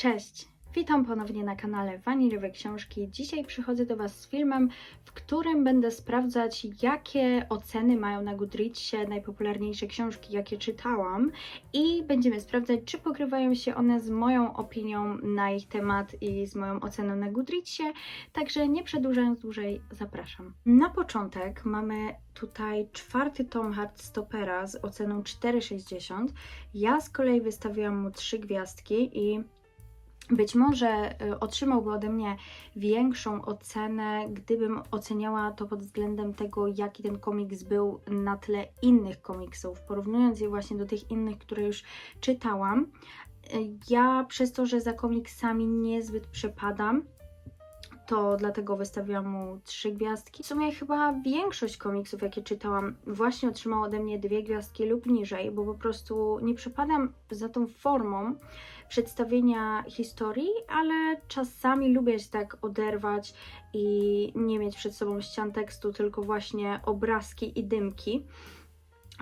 Cześć! Witam ponownie na kanale Waniliowe Książki. Dzisiaj przychodzę do Was z filmem, w którym będę sprawdzać, jakie oceny mają na Goodreadsie najpopularniejsze książki, jakie czytałam i będziemy sprawdzać, czy pokrywają się one z moją opinią na ich temat i z moją oceną na Goodreadsie. Także nie przedłużając dłużej, zapraszam. Na początek mamy tutaj czwarty tom Hardstopera z oceną 4,60. Ja z kolei wystawiłam mu trzy gwiazdki i być może y, otrzymałby ode mnie większą ocenę, gdybym oceniała to pod względem tego, jaki ten komiks był na tle innych komiksów, porównując je właśnie do tych innych, które już czytałam. Y, Ja przez to, że za komiksami niezbyt przepadam, to dlatego wystawiłam mu trzy gwiazdki. W sumie chyba większość komiksów, jakie czytałam, właśnie otrzymała ode mnie dwie gwiazdki lub niżej, bo po prostu nie przepadam za tą formą przedstawienia historii, ale czasami lubię się tak oderwać i nie mieć przed sobą ścian tekstu, tylko właśnie obrazki i dymki.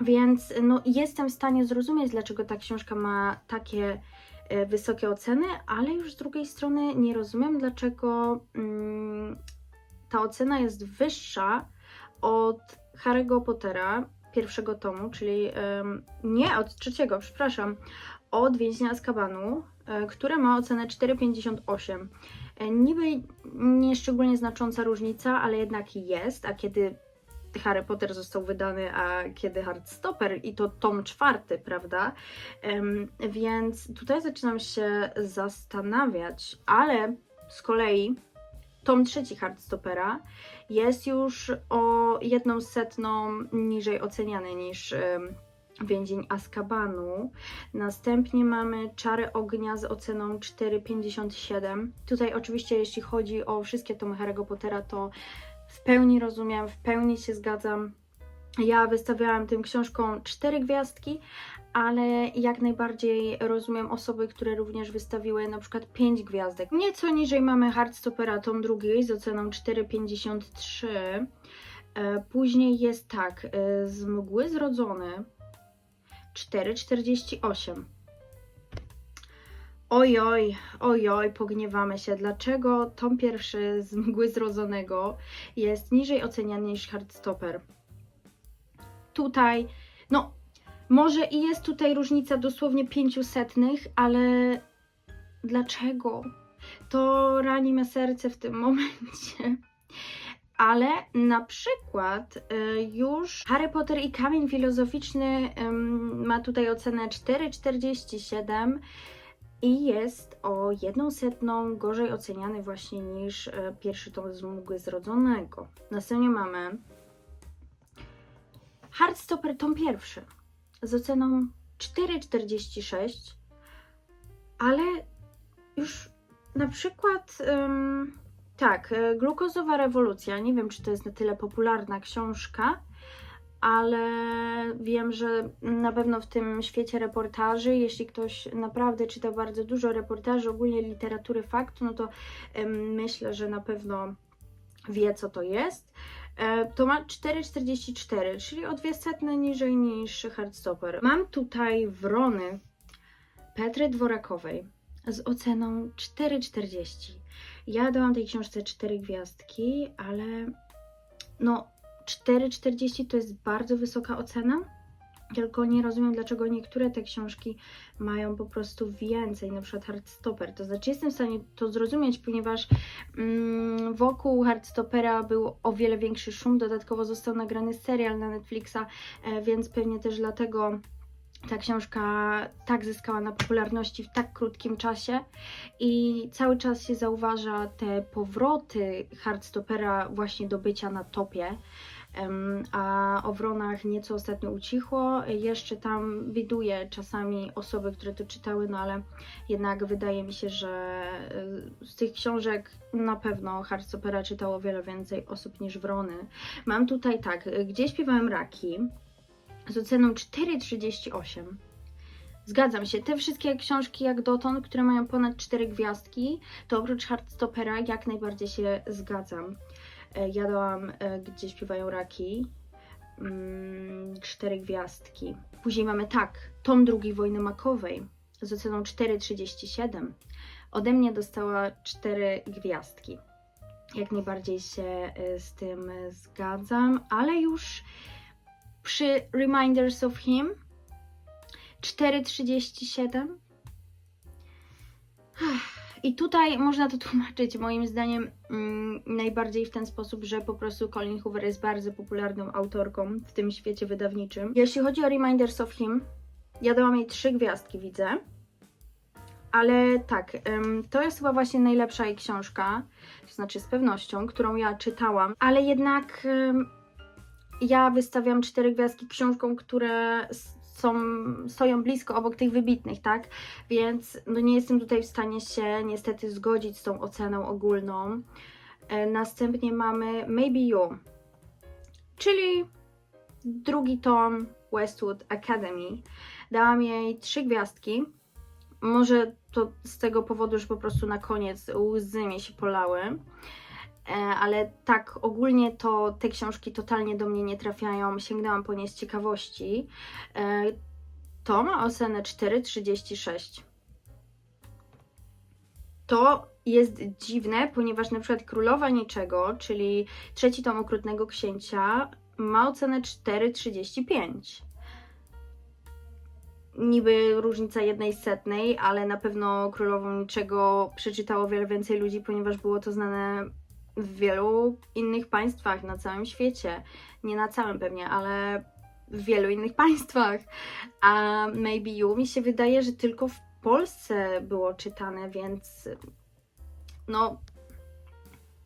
Więc no, jestem w stanie zrozumieć, dlaczego ta książka ma takie e, wysokie oceny, ale już z drugiej strony nie rozumiem, dlaczego mm, ta ocena jest wyższa od Harry'ego Pottera pierwszego tomu, czyli em, nie od trzeciego, przepraszam, od Więźnia Azkabanu, e, które ma ocenę 4,58. E, Niby nie szczególnie znacząca różnica, ale jednak jest, a kiedy Harry Potter został wydany, a kiedy Heartstopper i to tom czwarty, prawda? Więc tutaj zaczynam się zastanawiać, ale z kolei tom trzeci Heartstoppera jest już o jedną setną niżej oceniany niż Więzień Azkabanu. Następnie mamy Czary Ognia z oceną 4,57. Tutaj oczywiście jeśli chodzi o wszystkie tomy Harry'ego Pottera, to w pełni rozumiem, w pełni się zgadzam. Ja wystawiałam tym książkom cztery gwiazdki, ale jak najbardziej rozumiem osoby, które również wystawiły na przykład 5 gwiazdek. Nieco niżej mamy Heartstoppera tom drugi z oceną 4,53. E, Później jest tak, e, z mgły zrodzony 4,48. Ojoj, ojoj, pogniewamy się. Dlaczego tom pierwszy z mgły zrodzonego jest niżej oceniany niż Hardstopper? Tutaj, no, może i jest tutaj różnica dosłownie pięciu setnych, ale dlaczego? To rani me serce w tym momencie. Ale na przykład y, już Harry Potter i Kamień Filozoficzny ma tutaj ocenę 4,47 i jest o jedną setną gorzej oceniany właśnie niż e, pierwszy tom z Mgły Zrodzonego. Następnie mamy Heartstopper tom pierwszy z oceną 4,46, ale już na przykład ym, tak, e, Glukozowa rewolucja, nie wiem czy to jest na tyle popularna książka, ale wiem, że na pewno w tym świecie reportaży, jeśli ktoś naprawdę czyta bardzo dużo reportaży, ogólnie literatury faktu, no to myślę, że na pewno wie, co to jest. E, To ma 4,44, czyli o dwie setne niżej niż Hardstopper. Mam tutaj Wrony Petry Dworakowej z oceną 4,40. Ja dałam tej książce 4 gwiazdki, ale no 4,40 to jest bardzo wysoka ocena, tylko nie rozumiem, dlaczego niektóre te książki mają po prostu więcej, na przykład Hardstopper. To znaczy, jestem w stanie to zrozumieć, ponieważ mm, wokół Hardstoppera był o wiele większy szum. Dodatkowo został nagrany serial na Netflixa, e, więc pewnie też dlatego ta książka tak zyskała na popularności w tak krótkim czasie i cały czas się zauważa te powroty Hardstoppera właśnie do bycia na topie. A o Wronach nieco ostatnio ucichło. Jeszcze tam widuję czasami osoby, które to czytały, no ale jednak wydaje mi się, że y, z tych książek na pewno Hardstoppera czytało wiele więcej osób niż Wrony. Mam tutaj tak, y, Gdzie śpiewałem raki z oceną 4,38. Zgadzam się. Te wszystkie książki jak dotąd, które mają ponad 4 gwiazdki, to oprócz Hardstoppera jak najbardziej się zgadzam. E, Ja dałam e, Gdzie śpiewają raki. mm, Cztery gwiazdki. Później mamy tak, tom drugi Wojny Makowej z oceną 4,37. ode mnie dostała cztery gwiazdki. Jak najbardziej się y, z tym zgadzam, ale już przy Reminders of Him 4,37 i tutaj można to tłumaczyć moim zdaniem mm, najbardziej w ten sposób, że po prostu Colin Hoover jest bardzo popularną autorką w tym świecie wydawniczym. Jeśli chodzi o Reminders of Him, ja dałam jej trzy gwiazdki, widzę. Ale tak, to jest chyba właśnie najlepsza jej książka, to znaczy z pewnością, którą ja czytałam, ale jednak ja wystawiam cztery gwiazdki książkom, które są, stoją blisko obok tych wybitnych, tak? Więc no nie jestem tutaj w stanie się niestety zgodzić z tą oceną ogólną. E, następnie mamy Maybe You, czyli drugi tom Westwood Academy. Dałam jej trzy gwiazdki. Może to z tego powodu, że po prostu na koniec łzy mi się polały. E, ale tak ogólnie to te książki totalnie do mnie nie trafiają. Sięgnęłam po nie z ciekawości. E, To ma ocenę 4,36. To jest dziwne, ponieważ na przykład Królowa Niczego, czyli trzeci tom Okrutnego Księcia, ma ocenę 4,35. Niby różnica jednej setnej, ale na pewno Królową Niczego przeczytało wiele więcej ludzi, ponieważ było to znane w wielu innych państwach na całym świecie. Nie na całym pewnie, ale w wielu innych państwach. A Maybe You mi się wydaje, że tylko w Polsce było czytane, więc no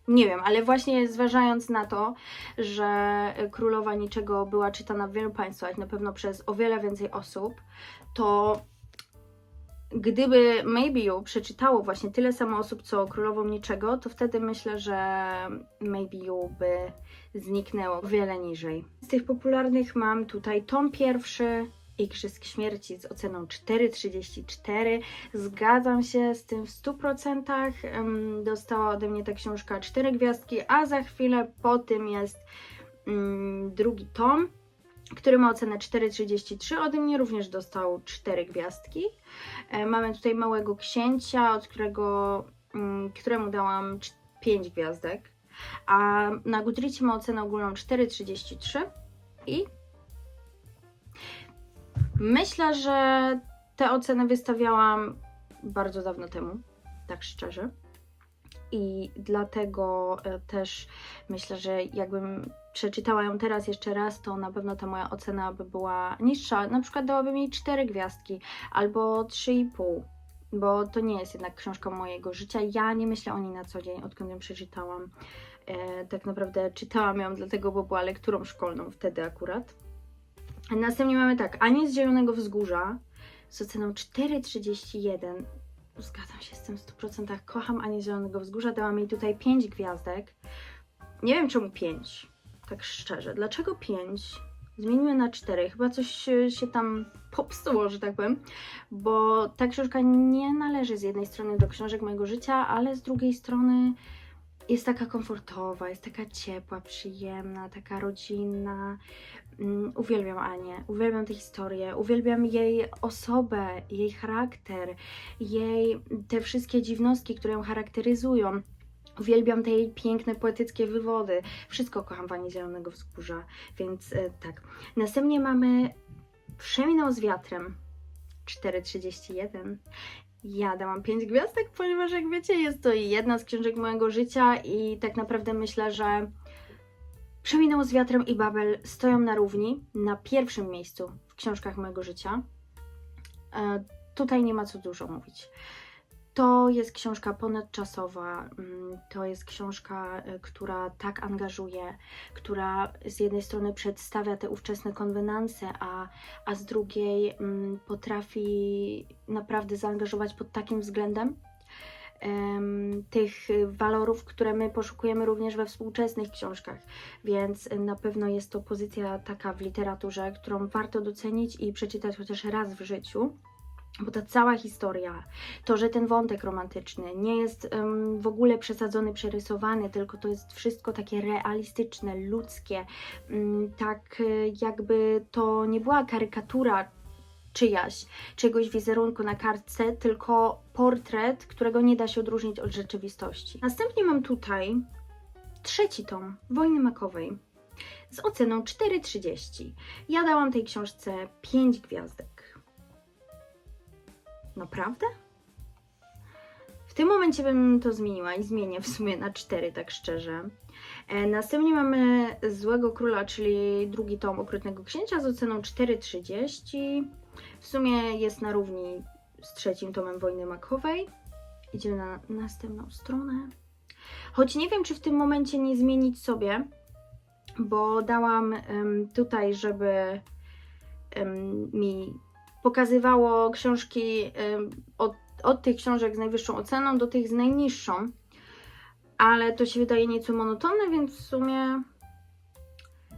nie wiem, ale właśnie zważając na to, że Królowa Niczego była czytana w wielu państwach, na pewno przez o wiele więcej osób, to gdyby Maybe You przeczytało właśnie tyle samo osób, co Królową Niczego, to wtedy myślę, że Maybe You by zniknęło wiele niżej. Z tych popularnych mam tutaj tom pierwszy, Igrzysk Śmierci z oceną 4,34. Zgadzam się z tym w 100%. Ym, Dostała ode mnie ta książka 4 gwiazdki, a za chwilę po tym jest ym, drugi tom, który ma ocenę 4,33. Ode mnie również dostał 4 gwiazdki. E, Mamy tutaj Małego Księcia, od którego, ym, któremu dałam 5 gwiazdek, a na Goodreadzie ma ocenę ogólną 4,33 i myślę, że te oceny wystawiałam bardzo dawno temu, tak szczerze. I dlatego e, też myślę, że jakbym przeczytała ją teraz jeszcze raz, to na pewno ta moja ocena by była niższa. Na przykład dałabym jej 4 gwiazdki albo 3,5, bo to nie jest jednak książka mojego życia. Ja nie myślę o niej na co dzień, odkąd ją przeczytałam. E, tak naprawdę czytałam ją dlatego, bo była lekturą szkolną wtedy akurat. Następnie mamy tak, Anię z Zielonego Wzgórza z oceną 4,31. Zgadzam się z tym w 100%. Kocham Anię z Zielonego Wzgórza. Dałam jej tutaj 5 gwiazdek. Nie wiem czemu 5, tak szczerze. Dlaczego 5? Zmienimy na 4. Chyba coś się tam popsuło, że tak powiem. Bo ta książka nie należy z jednej strony do książek mojego życia, ale z drugiej strony jest taka komfortowa, jest taka ciepła, przyjemna, taka rodzinna. Mm, Uwielbiam Anię, uwielbiam tę historię, uwielbiam jej osobę, jej charakter, jej te wszystkie dziwności, które ją charakteryzują. Uwielbiam te jej piękne, poetyckie wywody. Wszystko kocham w Ani Zielonego Wzgórza, więc e, tak. Następnie mamy Przeminął z wiatrem 4,31. Ja dałam 5 gwiazdek, ponieważ jak wiecie, jest to jedna z książek mojego życia i tak naprawdę myślę, że Przeminął z wiatrem i Babel stoją na równi, na pierwszym miejscu w książkach mojego życia. E, tutaj nie ma co dużo mówić. To jest książka ponadczasowa, mm, to jest książka, e, która tak angażuje, która z jednej strony przedstawia te ówczesne konwenanse, a, a z drugiej mm, potrafi naprawdę zaangażować pod takim względem, em, tych walorów, które my poszukujemy również we współczesnych książkach. Więc na pewno jest to pozycja taka w literaturze, którą warto docenić i przeczytać chociaż raz w życiu. Bo ta cała historia, to, że ten wątek romantyczny nie jest em, w ogóle przesadzony, przerysowany, tylko to jest wszystko takie realistyczne, ludzkie, mm, tak y, jakby to nie była karykatura czyjaś, czyjegoś wizerunku na kartce, tylko portret, którego nie da się odróżnić od rzeczywistości. Następnie mam tutaj trzeci tom Wojny Makowej z oceną 4,30. Ja dałam tej książce 5 gwiazdek. Naprawdę? W tym momencie bym to zmieniła i zmienię w sumie na 4, tak szczerze. E, Następnie mamy Złego Króla, czyli drugi tom Okrutnego Księcia z oceną 4,30. W sumie jest na równi z trzecim tomem Wojny Makowej. Idziemy na następną stronę. Choć nie wiem, czy w tym momencie nie zmienić sobie, bo dałam em, tutaj, żeby em, mi pokazywało książki em, od, od tych książek z najwyższą oceną do tych z najniższą. Ale to się wydaje nieco monotonne, więc w sumie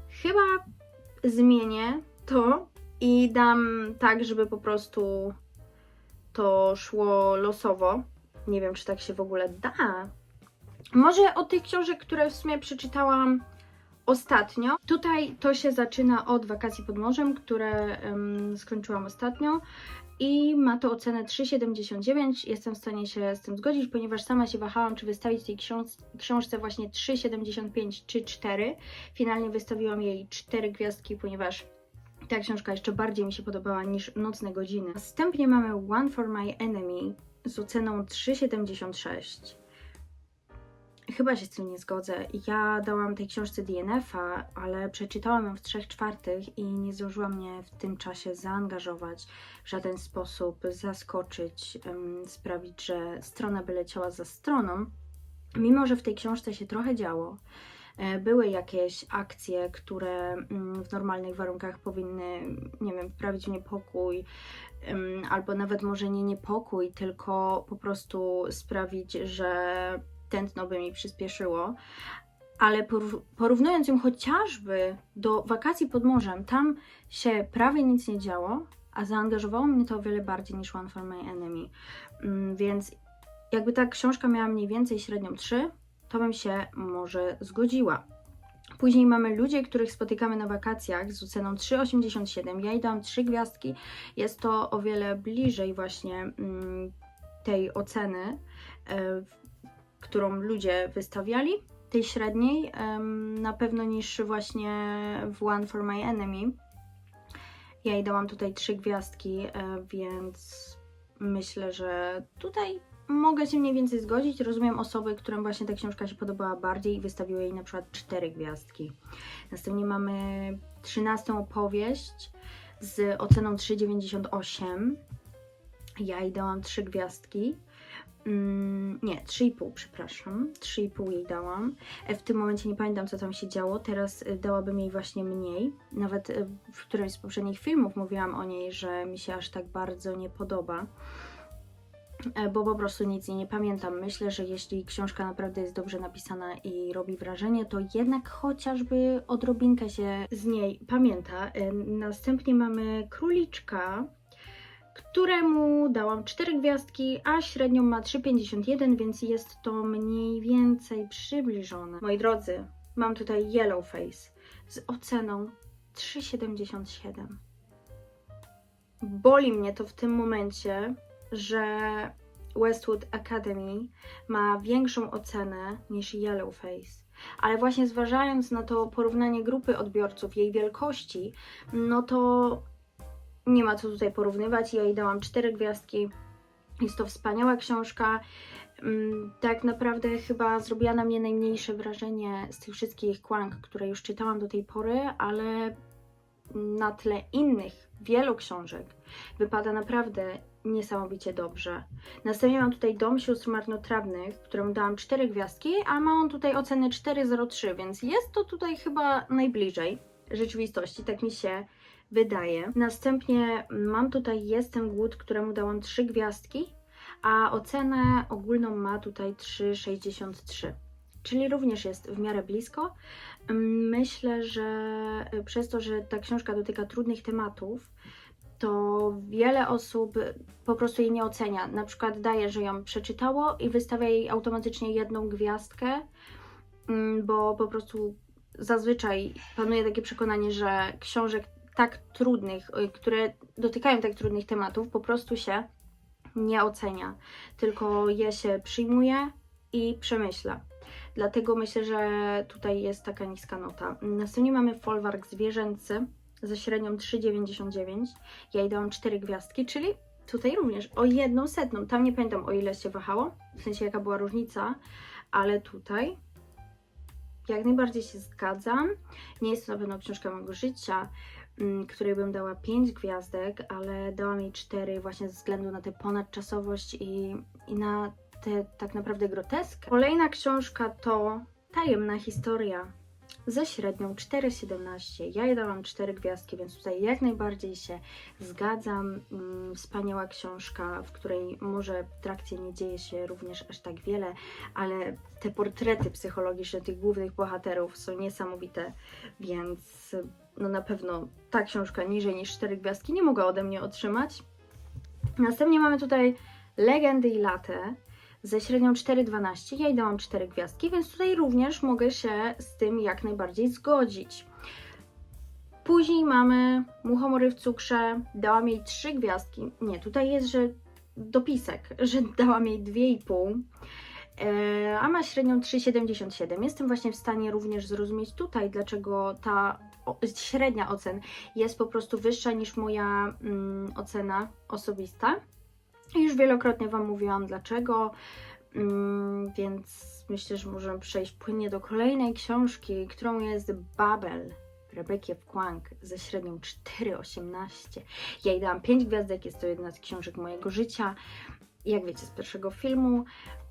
chyba zmienię to i dam tak, żeby po prostu to szło losowo. Nie wiem, czy tak się w ogóle da. Może od tych książek, które w sumie przeczytałam ostatnio. Tutaj to się zaczyna od wakacji pod morzem, które em, skończyłam ostatnio. I ma to ocenę 3,79. Jestem w stanie się z tym zgodzić, ponieważ sama się wahałam, czy wystawić tej książ- książce właśnie 3,75 czy 4. Finalnie wystawiłam jej 4 gwiazdki, ponieważ ta książka jeszcze bardziej mi się podobała niż Nocne Godziny. Następnie mamy One for My Enemy z oceną 3,76. Chyba się z tym nie zgodzę. Ja dałam tej książce DNF-a, ale przeczytałam ją w 3 czwartych i nie zdążyła mnie w tym czasie zaangażować, w żaden sposób zaskoczyć, sprawić, że strona by leciała za stroną. Mimo, że w tej książce się trochę działo, były jakieś akcje, które mm, w normalnych warunkach powinny, nie wiem, wprawić w niepokój, albo nawet może nie niepokój, tylko po prostu sprawić, że tętno by mi przyspieszyło. Ale porów- porównując ją chociażby do wakacji pod morzem, tam się prawie nic nie działo, a zaangażowało mnie to o wiele bardziej niż One for My Enemy. Mm, Więc jakby ta książka miała mniej więcej średnią 3, to bym się może zgodziła. Później mamy ludzie, których spotykamy na wakacjach z oceną 3,87. Ja jej dałam 3 gwiazdki. Jest to o wiele bliżej właśnie mm, tej oceny, e, którą ludzie wystawiali, tej średniej, em, na pewno niż właśnie w One for My Enemy. Ja jej dałam tutaj 3 gwiazdki, e, więc myślę, że tutaj mogę się mniej więcej zgodzić. Rozumiem osoby, którym właśnie ta książka się podobała bardziej i wystawiły jej na przykład 4 gwiazdki. Następnie mamy 13 opowieść z oceną 3,98. Ja jej dałam 3 gwiazdki. Mm, nie, 3,5, przepraszam. 3,5 jej dałam. E, W tym momencie nie pamiętam, co tam się działo. Teraz e, dałabym jej właśnie mniej. Nawet e, w którymś z poprzednich filmów mówiłam o niej, że mi się aż tak bardzo nie podoba. E, Bo po prostu nic jej nie pamiętam. Myślę, że jeśli książka naprawdę jest dobrze napisana i robi wrażenie, to jednak chociażby odrobinkę się z niej pamięta. E, Następnie mamy króliczka, któremu dałam 4 gwiazdki, a średnią ma 3,51, więc jest to mniej więcej przybliżone. Moi drodzy, mam tutaj Yellow Face z oceną 3,77. Boli mnie to w tym momencie, że Westwood Academy ma większą ocenę niż Yellow Face. Ale właśnie zważając na to porównanie grupy odbiorców, jej wielkości, no to nie ma co tutaj porównywać. Ja jej dałam 4 gwiazdki. Jest to wspaniała książka. Mm, Tak naprawdę chyba zrobiła na mnie najmniejsze wrażenie z tych wszystkich kłang, które już czytałam do tej pory, ale na tle innych, wielu książek wypada naprawdę niesamowicie dobrze. Następnie mam tutaj Dom Sióstr Marnotrawnych, któremu dałam 4 gwiazdki, a ma on tutaj ocenę 4,03, więc jest to tutaj chyba najbliżej rzeczywistości, tak mi się wydaje. Następnie mam tutaj Jestem Głód, któremu dałam 3 gwiazdki, a ocenę ogólną ma tutaj 3,63. Czyli również jest w miarę blisko. Myślę, że przez to, że ta książka dotyka trudnych tematów, to wiele osób po prostu jej nie ocenia. Na przykład daje, że ją przeczytało i wystawia jej automatycznie jedną gwiazdkę, mm, bo po prostu zazwyczaj panuje takie przekonanie, że książek tak trudnych, y, które dotykają tak trudnych tematów, po prostu się nie ocenia, tylko je się przyjmuje i przemyśla. Dlatego myślę, że tutaj jest taka niska nota. Następnie mamy folwark zwierzęcy ze średnią 3,99. Ja jej dałam 4 gwiazdki, czyli tutaj również o jedną setną. Tam nie pamiętam o ile się wahało, w sensie jaka była różnica, ale tutaj jak najbardziej się zgadzam. Nie jest to na pewno książka mojego życia, mm, której bym dała 5 gwiazdek, ale dałam jej 4 właśnie ze względu na tę ponadczasowość i, i na tę tak naprawdę groteskę. Kolejna książka to Tajemna historia ze średnią 4,17. Ja dałam 4 gwiazdki, więc tutaj jak najbardziej się zgadzam. Mm, Wspaniała książka, w której może w trakcie nie dzieje się również aż tak wiele, ale te portrety psychologiczne tych głównych bohaterów są niesamowite, więc no na pewno ta książka niżej niż 4 gwiazdki nie mogła ode mnie otrzymać. Następnie mamy tutaj Legendy i Latę ze średnią 4,12. Ja jej dałam 4 gwiazdki, więc tutaj również mogę się z tym jak najbardziej zgodzić. Później mamy Muchomory w cukrze, dałam jej 3 gwiazdki. Nie, tutaj jest, że dopisek, że dałam jej 2,5. E, a ma średnią 3,77. Jestem właśnie w stanie również zrozumieć tutaj, dlaczego ta średnia ocen jest po prostu wyższa niż moja mm, ocena osobista. Już wielokrotnie Wam mówiłam dlaczego, mm, więc myślę, że możemy przejść płynnie do kolejnej książki, którą jest Babel. Rebeki Kwang ze średnią 4,18. Ja jej dałam 5 gwiazdek, jest to jedna z książek mojego życia. Jak wiecie z pierwszego filmu,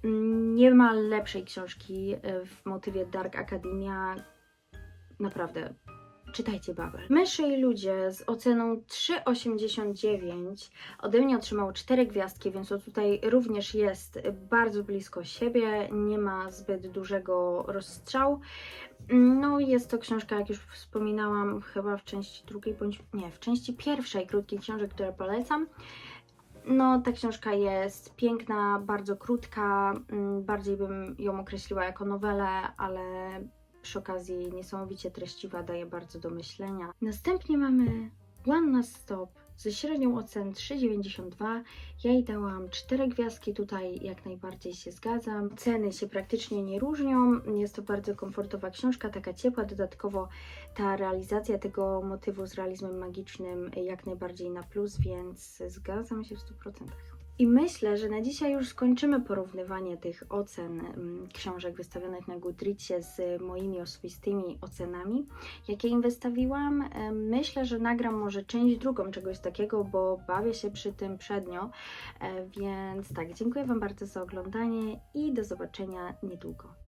mm, nie ma lepszej książki y, w motywie Dark Academia. Naprawdę, czytajcie Babel. Myszy i ludzie z oceną 3,89 ode mnie otrzymało 4 gwiazdki, więc to tutaj również jest bardzo blisko siebie, nie ma zbyt dużego rozstrzału. No, jest to książka, jak już wspominałam, chyba w części drugiej, bądź nie, w części pierwszej krótkiej książek, które polecam. No, ta książka jest piękna, bardzo krótka. mm, Bardziej bym ją określiła jako nowelę, ale przy okazji niesamowicie treściwa, daje bardzo do myślenia. Następnie mamy One Last Stop ze średnią ocen 3,92. Ja jej dałam 4 gwiazdki, tutaj jak najbardziej się zgadzam. Ceny się praktycznie nie różnią. Jest to bardzo komfortowa książka, taka ciepła. Dodatkowo ta realizacja tego motywu z realizmem magicznym jak najbardziej na plus, więc zgadzam się w 100%. I myślę, że na dzisiaj już skończymy porównywanie tych ocen mm, książek wystawionych na Goodreadsie z moimi osobistymi ocenami, jakie im wystawiłam. Em, Myślę, że nagram może część drugą czegoś takiego, bo bawię się przy tym przednio. E, Więc tak, dziękuję Wam bardzo za oglądanie i do zobaczenia niedługo.